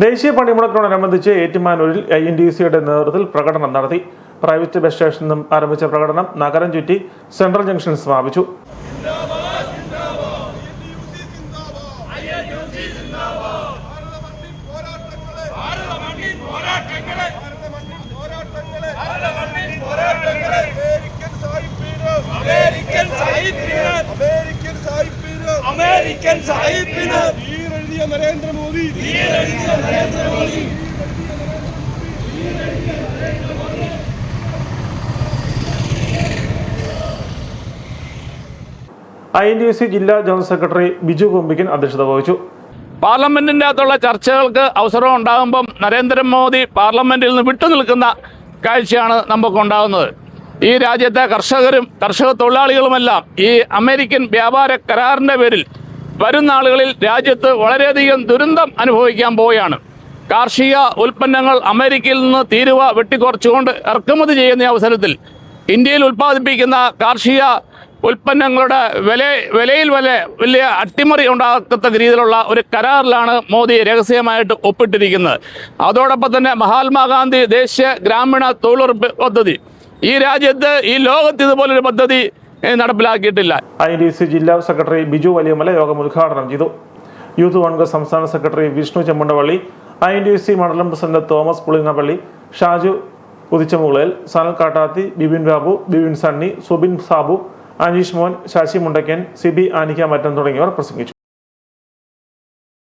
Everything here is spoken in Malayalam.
ദേശീയ പണിമുടക്കിനോടനുബന്ധിച്ച് ഏറ്റുമാനൂരിൽ ഐ എൻ ഡി സിയുടെ നേതൃത്വത്തിൽ പ്രകടനം നടത്തി. പ്രൈവറ്റ് ബസ് സ്റ്റേഷനിൽ നിന്നും ആരംഭിച്ച പ്രകടനം നഗരം ചുറ്റി സെൻട്രൽ ജംഗ്ഷൻ സമാപിച്ചു. പോരാട്ടങ്ങളെ അമേരിക്കൻ സായിപ്പിന് അമേരിക്കൻ സാഹിബിന് വീരെഴുതിയ Narendra Modi. I N D C ജില്ലാ ജനറൽ സെക്രട്ടറി ബിജു കൊമ്പിക്കൻ അധ്യക്ഷത വഹിച്ചു. പാർലമെന്റിന്റെ അകത്തുള്ള ചർച്ചകൾക്ക് അവസരം ഉണ്ടാകുമ്പം നരേന്ദ്രമോദി പാർലമെന്റിൽ നിന്ന് വിട്ടുനിൽക്കുന്ന കാഴ്ചയാണ് നമുക്ക് ഉണ്ടാകുന്നത് ഈ രാജ്യത്തെ കർഷകരും കർഷക തൊഴിലാളികളുമെല്ലാം ഈ അമേരിക്കൻ വ്യാപാര കരാറിന്റെ പേരിൽ വരുന്ന ആളുകളിൽ രാജ്യത്ത് വളരെയധികം ദുരന്തം അനുഭവിക്കാൻ പോവുകയാണ്. കാർഷിക ഉൽപ്പന്നങ്ങൾ അമേരിക്കയിൽ നിന്ന് തീരുവ വെട്ടിക്കുറച്ചുകൊണ്ട് ഇറക്കുമതി ചെയ്യുന്ന അവസരത്തിൽ ഇന്ത്യയിൽ ഉൽപ്പാദിപ്പിക്കുന്ന കാർഷിക ഉൽപ്പന്നങ്ങളുടെ വില വിലയിൽ വില വലിയ അട്ടിമറി ഉണ്ടാക്കത്തക്ക രീതിയിലുള്ള ഒരു കരാറിലാണ് മോദി രഹസ്യമായിട്ട് ഒപ്പിട്ടിരിക്കുന്നത്. അതോടൊപ്പം തന്നെ മഹാത്മാഗാന്ധി ദേശീയ ഗ്രാമീണ തൊഴിലുറപ്പ് പദ്ധതി. ഈ രാജ്യത്ത് ഈ ലോകത്ത് ഇതുപോലൊരു പദ്ധതി നടപ്പിലാക്കിയിട്ടില്ല. ഐ ഡി സി ജില്ലാ സെക്രട്ടറി ബിജു വലിയമല യോഗം ഉദ്ഘാടനം ചെയ്തു. യൂത്ത് കോൺഗ്രസ് സംസ്ഥാന secretary Vishnu Chemmandavalli I D C മണ്ഡലം president Thomas Pulingappally Shaju Udichamukalil Sanal Kattathi Bibin Babu Bibin Sunny Subin Sabu Aneesh Mon Sasi Mundakkan Sibi ആനിക്ക മറ്റൻ തുടങ്ങിയവർ പ്രസംഗിച്ചു.